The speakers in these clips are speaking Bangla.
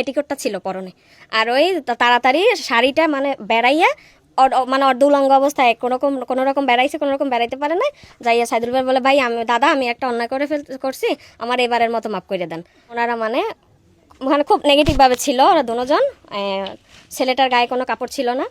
পেটিকোটটা ছিল পরনে। আর ওই তাড়াতাড়ি শাড়িটা মানে বেড়াইয়া মানে অর্ধউলঙ্গ অবস্থায় কোনো রকম কোনো রকম বেড়াইছে কোনো রকম বেড়াইতে পারে না যাইয়া সাইদুল ভাই বলে, ভাই, আমি, দাদা, আমি একটা অন্যায় করে ফেল, করছি, আমার এবারের মতো মাফ করে দেন। ওনারা মানে মানে খুব নেগেটিভভাবে ছিল ওরা দুজন। ছেলেটার গায়ে কোনো কাপড় ছিল না।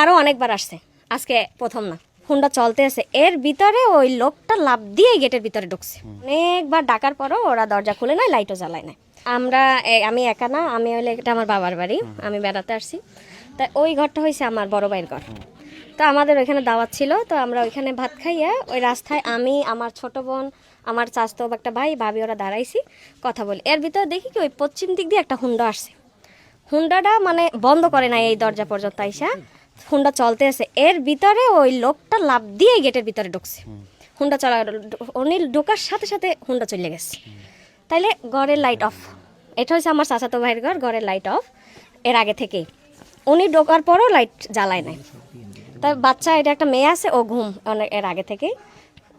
আরও অনেকবার আসছে। আজকে প্রথম না। হুন্ডা চলতে আছে এর ভিতরে ওই লোকটা লাভ দিয়ে গেটের ভিতরে ঢুকছে। অনেকবার ডাকার পরও ওরা দরজা খুলে নাই লাইটও জ্বালায় না আমরা আমি একা না আমি হইলে এটা আমার বাবার বাড়ি আমি বেড়াতে আসছি। তা ওই ঘরটা হয়েছে আমার বড় ভাইয়ের ঘর। তো আমাদের ওইখানে দাওয়াত ছিল তো আমরা ওইখানে ভাত খাইয়া ওই রাস্তায় আমি আমার ছোট বোন আমার চাচতো একটা ভাই ভাবি ওরা দাঁড়াইছি কথা বলি। এর ভিতরে দেখি কি ওই পশ্চিম দিক দিয়ে একটা হুন্ডা আসছে। হুন্ডাটা মানে বন্ধ করে নাই এই দরজা পর্যন্ত আইসা। হুন্ডা চলতে আছে। এর ভিতরে ওই লোকটা লাভ দিয়ে গেটের ভিতরে ঢুকছে। হুন্ডা চলা উনি ঢোকার সাথে সাথে হুন্ডা চলে গেছে। তাইলে ঘরের লাইট অফ এটা হচ্ছে আমার চাচাতো ভাইয়ের ঘর ঘরের লাইট অফ এর আগে থেকেই। উনি ঢোকার পরও লাইট জ্বালায় নাই। তার বাচ্চা এটা একটা মেয়ে আছে ও ঘুম অনেক এর আগে থেকেই।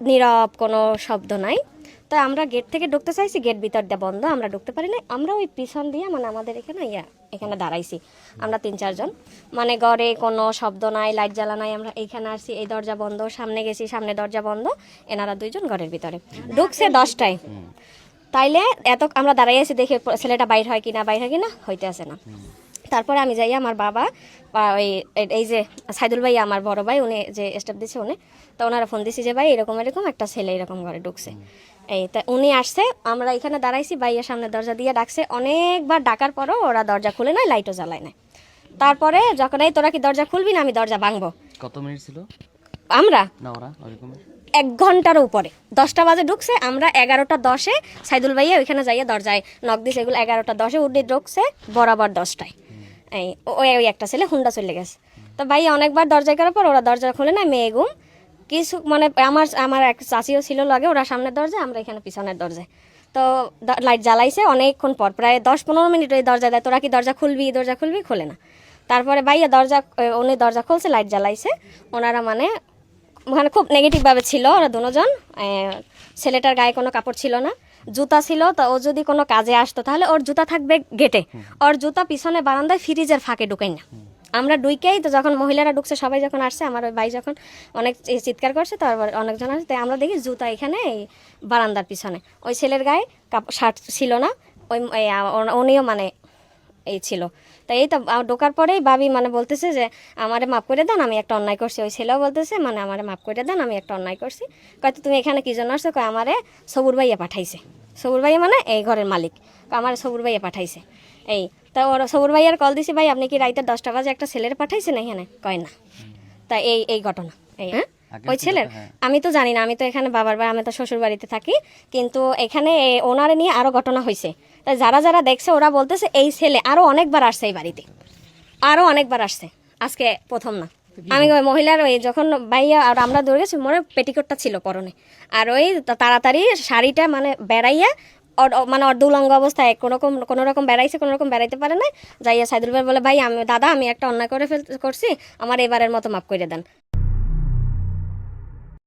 নীরব কোনো শব্দ নাই। তো আমরা গেট থেকে ঢুকতে চাইছি গেট ভিতর দিয়ে বন্ধ, আমরা ঢুকতে পারি না আমরা ওই পিছন দিয়ে মানে আমাদের এখানে ইয়া, এখানে দাঁড়াইছি। আমরা তিন চারজন। মানে ঘরে কোনো শব্দ নাই লাইট জ্বালা নাই, আমরা এইখানে আসছি, এই দরজা বন্ধ, সামনে গেছি, সামনে দরজা বন্ধ, এনারা দুইজন ঘরের ভিতরে। ঢুকছে দশটায়। তাইলে এত আমরা দাঁড়াই আছি দেখে ছেলেটা বাইর হয় কিনা, বাইর হয় কিনা হইতে আসে না। তারপরে আমি যাই আমার বাবা বা ওই এই- যে সাইদুল ভাই আমার বড় ভাই উনি যে স্টেপ দিছে উনি তো ওনারা ফোন দিছি যে ভাই এরকম এরকম একটা ছেলে এরকম ঘরে ঢুকছে। এই তা উনি আসছে আমরা এখানে দাঁড়াইছি ভাইয়ের সামনে দরজা দিয়ে ডাকছে অনেকবার ডাকার পরও ওরা দরজা খুলে নাই লাইটও জ্বালায় না তারপরে যখন এই তোরা কি দরজা খুলবি না আমি দরজা ভাঙবো? কত মিনিট ছিল? আমরা? না ওরা এক ঘণ্টার উপরে। দশটা বাজে ঢুকছে আমরা এগারোটা দশে সাইদুল ভাইয়া ওইখানে যাইয়া দরজায় নক দিছে এগুলো এগারোটা দশে উঠে ঢুকছে বরাবর দশটায়। এই ওই ওই একটা ছেলে, হুন্ডা চলে গেছে। তো ভাইয়া অনেকবার দরজায় করার পর ওরা দরজা খুলে না মেয়ে ঘুম কিছু মানে আমার আমার এক চাচিও ছিল লাগে, ওরা সামনের দরজায়, আমরা এখানে পিছনের দরজায়। তো লাইট জ্বালাইছে অনেকক্ষণ পর, প্রায় দশ পনেরো মিনিট ওই দরজা দেয়। তোরা কি দরজা খুলবি দরজা খুলবি? খোলে না। তারপরে ভাইয়া দরজা উনি দরজা খুলছে লাইট জ্বালাইছে। ওনারা মানে মানে খুব নেগেটিভভাবে ছিল, ওরা দুজন। ছেলেটার গায়ে কোনো কাপড় ছিল না। জুতা ছিল তা ও যদি কোনো কাজে আসতো তাহলে ওর জুতা থাকবে গেটে। ওর জুতা পিছনে বারান্দায় ফ্রিজের ফাঁকে ঢুকাই না। আমরা ডুইকেই তো যখন মহিলারা ঢুকছে সবাই যখন আসছে আমার ওই ভাই যখন অনেক চিৎকার করছে তারপর অনেকজন আসছে তাই আমরা দেখি জুতা এখানে এই বারান্দার পিছনে। ওই ছেলের গায়ে কাপড় শার্ট ছিল না ওই উনিও মানে এই ছিল। তাই এই তো ঢোকার পরেই ভাবি মানে বলতেছে যে আমারে মাফ করে দেন আমি একটা অন্যায় করছি। ওই ছেলেও বলতেছে মানে আমারে মাফ করে দেন আমি একটা অন্যায় করছি। কয় তো তুমি এখানে কী জন্য আসছো? কয় আমারে সবুর ভাইয়া পাঠাইছে। সবুর ভাইয়া মানে এই ঘরের মালিক। কয় আমার সবুর ভাইয়া পাঠাইছে। এই তা ওর সবুর ভাইয়ার কল দিছি ভাই আপনি কি রাইতে দশটা বাজে একটা ছেলের পাঠাইছেন এখানে? কয় না। তা এই এই ঘটনা। এই হ্যাঁ? ওই ছেলের? হ্যাঁ। আমি তো জানি না আমি তো এখানে বাবার বাড়ি আমি তো শ্বশুর বাড়িতে থাকি। কিন্তু এখানে ওনারে নিয়ে আরও ঘটনা হয়েছে তাই যারা যারা দেখছে, ওরা বলতেছে এই ছেলে আরও অনেকবার আসছে এই বাড়িতে। আরও অনেকবার আসছে। আজকে প্রথম না। আমি ওই মহিলার ওই যখন ভাইয়া আর আমরা দৌড়ে গেছি, মনে পেটিকোটটা ছিল পরনে। আর ওই তাড়াতাড়ি শাড়িটা মানে বেড়াইয়া মানে অর্ধউলঙ্গ অবস্থায় কোনোরকম কোনোরকম বেড়াইছে, কোনোরকম বেড়াইতে পারে না যাইয়া সাইদুল ভাই বলে, ভাই, আমি দাদা, আমি একটা অন্যায় করে ফেল করছি। আমার এবারের মতো মাফ করে দেন।